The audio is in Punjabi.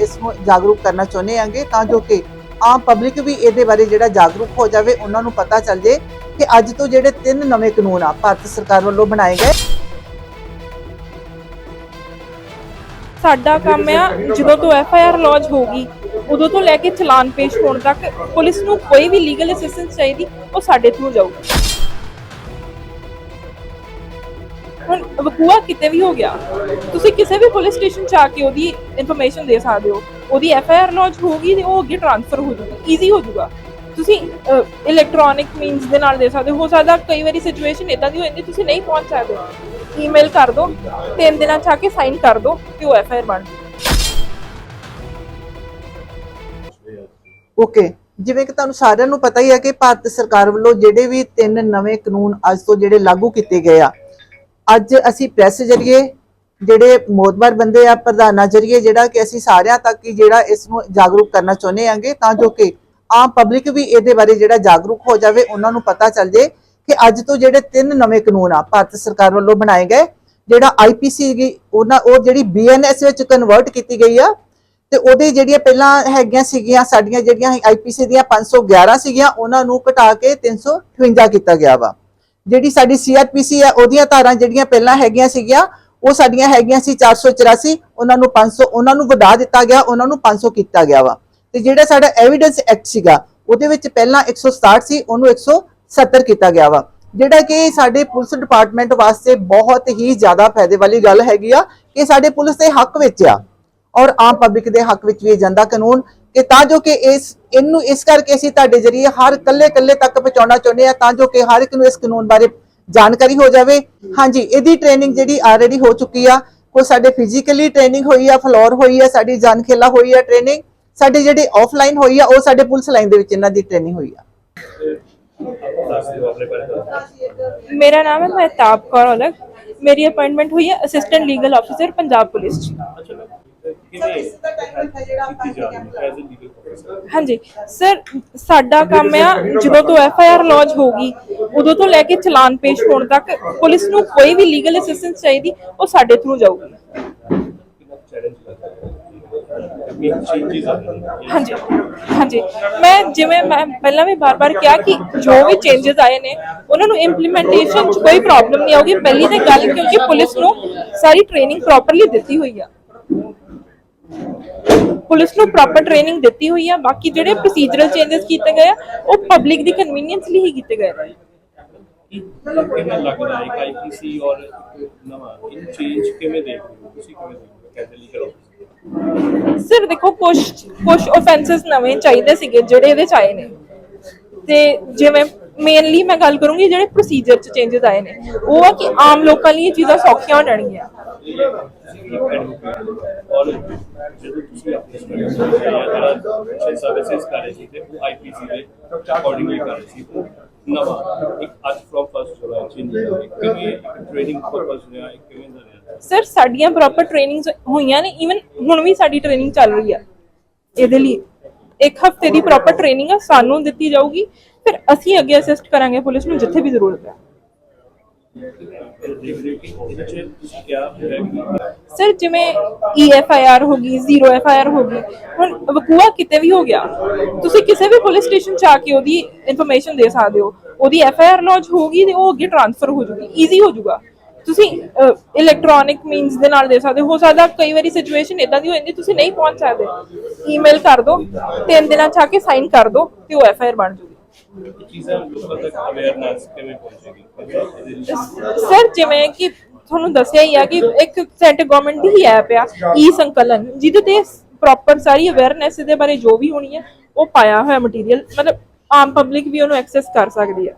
ਇਸ ਨੂੰ ਜਾਗਰੂਕ ਕਰਨਾ ਚਾਹੁੰਦੇ ਆਂਗੇ ਤਾਂ ਜੋ ਕਿ ਆਮ ਪਬਲਿਕ ਵੀ ਇਹਦੇ ਬਾਰੇ ਜਿਹੜਾ ਜਾਗਰੂਕ ਹੋ ਜਾਵੇ, ਉਹਨਾਂ ਨੂੰ ਪਤਾ ਚੱਲ ਜੇ ਕਿ ਅੱਜ ਤੋਂ ਜਿਹੜੇ ਤਿੰਨ ਨਵੇਂ ਕਾਨੂੰਨ ਆ, ਭਾਰਤ ਸਰਕਾਰ ਵੱਲੋਂ ਬਣਾਏ ਗਏ। ਸਾਡਾ ਕੰਮ ਆ, ਜਦੋਂ ਤੋਂ ਐਫ ਆਈ ਆਰ ਲੌਂਚ ਹੋਗੀ ਉਦੋਂ ਤੋਂ ਲੈ ਕੇ ਚਲਾਨ ਪੇਸ਼ ਹੋਣ ਤੱਕ ਪੁਲਿਸ ਨੂੰ ਕੋਈ ਵੀ ਲੀਗਲ ਅਸਿਸਟੈਂਸ ਚਾਹੀਦੀ, ਉਹ ਸਾਡੇ ਥਰੂ ਜਾਊਗੀ। ਹੁਣ ਵਕੂਆ ਕਿਤੇ ਵੀ ਹੋ ਗਿਆ, ਤੁਸੀਂ ਕਿਸੇ ਵੀ ਪੁਲਿਸ ਸਟੇਸ਼ਨ ਚ ਆ ਕੇ ਉਹਦੀ ਇਨਫੋਰਮੇਸ਼ਨ ਦੇ ਸਕਦੇ ਹੋ। ਉਹਦੀ ਐਫ ਆਈ ਆਰ ਲੌਂਚ ਹੋਗੀ ਤੇ ਉਹ ਅੱਗੇ ਟ੍ਰਾਂਸਫਰ ਹੋ ਜੂਗੀ ਈਜ਼ੀ ਹੋ ਜੂਗਾ ਤੁਸੀਂ ਇਲੈਕਟ੍ਰੋਨਿਕ ਮੀਨਸ ਦੇ ਨਾਲ ਦੇ ਸਕਦੇ ਹੋ। ਸਕਦਾ ਕਈ ਵਾਰੀ ਸਿਚੁਏਸ਼ਨ ਇਦਾਂ ਦੀ ਹੋ ਜਾਂਦੀ, ਤੁਸੀਂ ਨਹੀਂ ਪਹੁੰਚ ਸਕਦੇ। ਈਮੇਲ ਕਰ ਦਿਓ ਤਿੰਨ ਦਿਨਾਂ ਚ ਆ ਕੇ ਸਾਈਨ ਕਰ ਦਿਓ ਤੇ ਉਹ ਐਫ ਆਈ ਆਰ ਬਣ ਓਕੇ ਜਿਵੇਂ ਕਿ ਤੁਹਾਨੂੰ ਸਾਰਿਆਂ ਨੂੰ ਪਤਾ ਹੀ ਹੈ ਕਿ ਭਾਰਤ ਸਰਕਾਰ ਵੱਲੋਂ ਜਿਹੜੇ ਵੀ ਤਿੰਨ ਨਵੇਂ ਕਾਨੂੰਨ ਅੱਜ ਤੋਂ ਜਿਹੜੇ ਲਾਗੂ ਕੀਤੇ ਗਏ ਆ ਅੱਜ ਅਸੀਂ ਪ੍ਰੈਸ ਜਰੀਏ ਜਿਹੜੇ ਮੋਦਬਰ ਬੰਦੇ ਆ, ਪ੍ਰਧਾਨਾਂ ਜਰੀਏ ਜਿਹੜਾ ਕਿ ਅਸੀਂ ਸਾਰਿਆਂ ਤੱਕ ਹੀ ਜਿਹੜਾ ਇਸ ਨੂੰ ਜਾਗਰੂਕ ਕਰਨਾ ਚਾਹੁੰਦੇ ਆਂਗੇ ਤਾਂ ਜੋ ਕਿ ਆਮ ਪਬਲਿਕ ਵੀ ਇਹਦੇ ਬਾਰੇ ਜਿਹੜਾ ਜਾਗਰੂਕ ਹੋ ਜਾਵੇ, ਉਹਨਾਂ ਨੂੰ ਪਤਾ ਚੱਲ ਜੇ ਕਿ ਅੱਜ ਤੋਂ ਜਿਹੜੇ ਤਿੰਨ ਨਵੇਂ ਕਾਨੂੰਨ ਆ, ਭਾਰਤ ਸਰਕਾਰ ਵੱਲੋਂ ਬਣਾਏ ਗਏ, ਜਿਹੜਾ ਆਈਪੀਸੀ ਦੀ ਉਹਨਾਂ, ਉਹ ਜਿਹੜੀ ਬੀਐਨਐਸ ਵਿੱਚ ਕਨਵਰਟ ਕੀਤੀ ਗਈ ਆ, ਤੇ ਉਹਦੇ ਜਿਹੜੀਆਂ ਪਹਿਲਾਂ ਹੈਗੀਆਂ ਸੀਗੀਆਂ, ਸਾਡੀਆਂ ਜਿਹੜੀਆਂ ਆਈਪੀਸੀ ਦੀਆਂ 511 ਸੀਗੀਆਂ, ਉਹਨਾਂ ਨੂੰ ਘਟਾ ਕੇ 358 ਕੀਤਾ ਗਿਆ ਵਾ। ਜਿਹੜੀ ਸਾਡੀ ਸੀਆਰਪੀਸੀ ਆ, ਉਹਦੀਆਂ ਧਾਰਾਂ ਜਿਹੜੀਆਂ ਪਹਿਲਾਂ ਹੈਗੀਆਂ ਸੀਗੀਆਂ, ਉਹ ਸਾਡੀਆਂ ਹੈਗੀਆਂ ਸੀ 484 ਉਹਨਾਂ ਨੂੰ 500 ਉਹਨਾਂ ਨੂੰ ਵਧਾ ਦਿੱਤਾ ਗਿਆ, ਉਹਨਾਂ ਨੂੰ 500 ਕੀਤਾ ਗਿਆ ਵਾ। ਤੇ ਜਿਹੜਾ ਸਾਡਾ ਐਵੀਡੈਂਸ ਐਕਟ ਸੀਗਾ, ਉਹਦੇ ਵਿੱਚ ਪਹਿਲਾਂ 167 ਸੀ ਉਹਨੂੰ 170 ਕੀਤਾ ਗਿਆ ਵਾ। ਜਿਹੜਾ ਕਿ ਸਾਡੇ ਪੁਲਿਸ ਡਿਪਾਰਟਮੈਂਟ ਵਾਸਤੇ ਬਹੁਤ ਹੀ ਜ਼ਿਆਦਾ ਫਾਇਦੇ ਵਾਲੀ ਗੱਲ ਹੈਗੀ ਆ, ਕਿ ਸਾਡੇ ਪੁਲਿਸ ਦੇ ਹੱਕ ਵਿੱਚ ਆ, ਔਰ ਆਮ ਪਬਲਿਕ ਦੇ ਹੱਕ ਵਿੱਚ ਵੀ ਇਹ ਜਾਂਦਾ ਕਾਨੂੰਨ। ਕਿ ਤਾਂ ਜੋ ਕਿ ਇਸ, ਇਹਨੂੰ ਇਸ ਕਰਕੇ ਅਸੀਂ ਤੁਹਾਡੇ ਜਰੀਏ ਹਰ ਕੱਲੇ ਕੱਲੇ ਤੱਕ ਪਹੁੰਚਾਉਣਾ ਚਾਹੁੰਦੇ ਆ ਤਾਂ ਜੋ ਕਿ ਹਰ ਇੱਕ ਨੂੰ ਇਸ ਕਾਨੂੰਨ ਬਾਰੇ ਜਾਣਕਾਰੀ ਹੋ ਜਾਵੇ। ਹਾਂਜੀ, ਇਹਦੀ ਟ੍ਰੇਨਿੰਗ ਜਿਹੜੀ ਆਲਰੇਡੀ ਹੋ ਚੁੱਕੀ ਆ, ਕੋਈ ਸਾਡੇ ਫਿਜ਼ੀਕਲੀ ਟ੍ਰੇਨਿੰਗ ਹੋਈ ਆ ਫਲੋਰ ਹੋਈ ਆ, ਸਾਡੀ ਜਾਨਖੇਲਾ ਹੋਈ ਆ ਟ੍ਰੇਨਿੰਗ ਸਾਡੇ ਜਿਹੜੀ ਆਫਲਾਈਨ ਹੋਈ ਆ, ਉਹ ਸਾਡੇ ਪੁਲਿਸ ਲਾਈਨ ਦੇ ਵਿੱਚ ਇਹਨਾਂ ਦੀ ਟ੍ਰੇਨਿੰਗ ਹੋਈ ਆ। ਮੇਰਾ ਨਾਮ ਹੈ ਮਹਿਤਾਬ ਕੌਰ ਔਲਖ। ਮੇਰੀ ਅਪਾਇੰਟਮੈਂਟ ਹੋਈ ਹੈ assistant legal officer Punjab police ਚ। ਹਾਂਜੀ ਸਰ ਸਾਡਾ ਕੰਮ ਆ ਜਦੋਂ ਤੋਂ ਐਫ ਆਈ ਆਰ ਲੌਂਚ ਹੋਗੀ ਉਦੋਂ ਤੋਂ ਲੈ ਕੇ ਚਲਾਨ ਪੇਸ਼ ਹੋਣ ਤੱਕ ਪੁਲਿਸ ਨੂੰ ਕੋਈ ਵੀ ਲੀਗਲ ਅਸਿਸਟੈਂਸ ਚਾਹੀਦੀ ਉਹ ਸਾਡੇ ਥਰੂ ਜਾਊਗੀ। ਹਾਂਜੀ ਹਾਂਜੀ। ਮੈਂ ਜਿਵੇਂ ਮੈਂ ਪਹਿਲਾਂ ਵੀ ਬਾਰ-ਬਾਰ ਕਿਹਾ ਕਿ ਜੋ ਵੀ ਚੇਂਜਸ ਆਏ ਨੇ ਉਹਨਾਂ ਨੂੰ ਇੰਪਲੀਮੈਂਟੇਸ਼ਨ 'ਚ ਕੋਈ ਪ੍ਰੋਬਲਮ ਨਹੀਂ ਆਉਗੀ ਪਹਿਲੀ ਤਾਂ ਗੱਲ ਕਿਉਂਕਿ ਪੁਲਿਸ ਨੂੰ ਸਾਰੀ ਟ੍ਰੇਨਿੰਗ ਪ੍ਰੋਪਰਲੀ ਦਿੱਤੀ ਹੋਈ ਆ। ਪੁਲਿਸ ਨੂੰ ਪ੍ਰੋਪਰ ਟ੍ਰੇਨਿੰਗ ਦਿੱਤੀ ਹੋਈ ਆ ਬਾਕੀ ਜਿਹੜੇ ਪ੍ਰੋਸੀਜਰਲ ਚੇਂਜਸ ਕੀਤੇ ਗਏ ਆ ਉਹ ਪਬਲਿਕ ਦੀ ਕਨਵੀਨੀਅੰਸ ਲਈ ਹੀ ਕੀਤੇ ਗਏ ਨੇ। ਕਿਵੇਂ ਲੱਗਦਾ ਹੈ ਕਿ ਆਈਪੀਸੀ ਔਰ ਨਵਾਂ? ਇਹ ਚੇਂਜ ਕਿਵੇਂ ਦੇਖਦੇ ਹੋ ਤੁਸੀਂ? ਕਿਵੇਂ ਦੇਖਦੇ ਹੋ? ਕੈਜ਼ਲੀ ਕਰੋ। ਸਿਰ ਦੇਖੋ ਕੁਝ ਕੁਝ ਆਫੈਂਸਸ ਨਵੇਂ ਚਾਹੀਦੇ ਸੀਗੇ ਜਿਹੜੇ ਇਹਦੇ ਚ ਆਏ ਨੇ। ਤੇ ਜਿਵੇਂ ਮੇਨਲੀ ਮੈਂ ਗੱਲ ਕਰੂੰਗੀ ਜਿਹੜੇ ਪ੍ਰੋਸੀਜਰ ਚ ਚੇਂਜਸ ਆਏ ਨੇ। ਉਹ ਆ ਕਿ ਆਮ ਲੋਕਾਂ ਲਈ ਇਹ ਚੀਜ਼ਾਂ ਸੌਖੀਆਂ ਹੋ ਜਾਣਗੀਆਂ। ਸਰਵਿਸਿਜ਼ ਕਰ ਰਹੇ ਸੀ ਤੇ ਉਹ ਆਈਪੀਸੀ ਦੇ ਅਕੋਰਡਿੰਗਲੀ ਕਰ ਰਹੇ ਸੀ ਤੇ ਨਵਾਂ ਇੱਕ ਅੱਜ ਫਰਮ ਫਸਟ ਜੁਲਾਈ ਚੇਂਜ ਹੋਇਆ ਹੈ। ਕਿਵੇਂ ਟ੍ਰੇਨਿੰਗ ਪਰਪਸ ਰਿਹਾ ਕਿਵੇਂ ਦਾ ਰਿਹਾ ਸਰ ਸਾਡੀਆਂ ਪ੍ਰੋਪਰ ਟ੍ਰੇਨਿੰਗਸ ਹੋਈਆਂ ਨੇ। ਇਵਨ ਹੁਣ ਵੀ ਸਾਡੀ ਟ੍ਰੇਨਿੰਗ ਚੱਲ ਰਹੀ ਆ। ਇਹਦੇ ਲਈ ਇੱਕ ਹਫ਼ਤੇ ਦੀ ਪ੍ਰੋਪਰ ਟ੍ਰੇਨਿੰਗ ਆ। ਸਾਨੂੰ ਦਿੱਤੀ ਜਾਊਗੀ। ਫਿਰ ਅਸੀਂ ਅੱਗੇ ਅਸਿਸਟ ਕਰਾਂਗੇ, ਪੁਲਿਸ ਨੂੰ ਜਿੱਥੇ ਵੀ ਜ਼ਰੂਰਤ ਹੈ। ਦੇਖਦੇ ਹੋ ਕਿ ਇਹਦੇ ਚ ਤੁਸੀਂ ਹੋ ਗਈ, ਜ਼ੀਰੋ ਐਫਆਈਆਰ ਹੋ ਗਈ, ਹੁਣ ਵਕੂਆ ਕਿਤੇ ਵੀ ਹੋ ਗਿਆ, ਤੁਸੀਂ ਕਿਸੇ ਵੀ ਪੁਲਿਸ ਸਟੇਸ਼ਨ ਚ ਆ ਕੇ ਉਹਦੀ ਇਨਫੋਰਮੇਸ਼ਨ ਦੇ ਸਕਦੇ ਹੋ। ਉਹਦੀ ਐਫਆਈਆਰ ਲੌਂਚ ਹੋਗੀ ਤੇ ਉਹ ਅੱਗੇ ਟ੍ਰਾਂਸਫਰ ਹੋ ਜੂਗੀ ਈਜ਼ੀ ਹੋ ਜੂਗਾ। ਤੁਸੀਂ ਇਲੈਕਟ੍ਰੋਨਿਕ ਮੀਨਸ ਦੇ ਨਾਲ ਦੇ ਸਕਦੇ ਹੋ। ਸਕਦਾ ਕਈ ਵਾਰੀ ਸਿਚੁਏਸ਼ਨ ਇਦਾਂ ਦੀ ਹੋ ਜਾਂਦੀ, ਤੁਸੀਂ ਨਹੀਂ ਪਹੁੰਚ ਸਕਦੇ। ਈਮੇਲ ਕਰ ਦਿਓ ਤਿੰਨ ਦਿਨਾਂ ਚ ਆ ਕੇ ਸਾਈਨ ਕਰ ਦਿਓ ਤੇ ਉਹ ਐਫ ਆਈ ਆਰ ਬਣ ਜੂਗੀ। ਚੀਜ਼ਾਂ ਲੋਕਾਂ ਤੱਕ ਅਵੇਅਰਨੈਸ ਕਿਵੇਂ ਪਹੁੰਚੇਗੀ? ਸਰ ਜਿਵੇਂ ਕਿ ਤੁਹਾਨੂੰ ਦੱਸਿਆ ਹੀ ਆ ਕਿ ਇੱਕ ਸੈਂਟਰ ਗਵਰਨਮੈਂਟ ਦੀ ਹੀ ਐਪ ਆ ਈ ਸੰਕਲਨ ਜਿਹਦੇ ਤੇ ਪ੍ਰੋਪਰ ਸਾਰੀ ਅਵੇਅਰਨੈਸ ਦੇ ਬਾਰੇ ਜੋ ਵੀ ਹੋਣੀ ਹੈ ਉਹ ਪਾਇਆ ਹੋਇਆ ਮਟੀਰੀਅਲ ਮਤਲਬ ਆਮ ਪਬਲਿਕ ਵੀ ਉਹਨੂੰ ਐਕਸੈਸ ਕਰ ਸਕਦੀ ਹੈ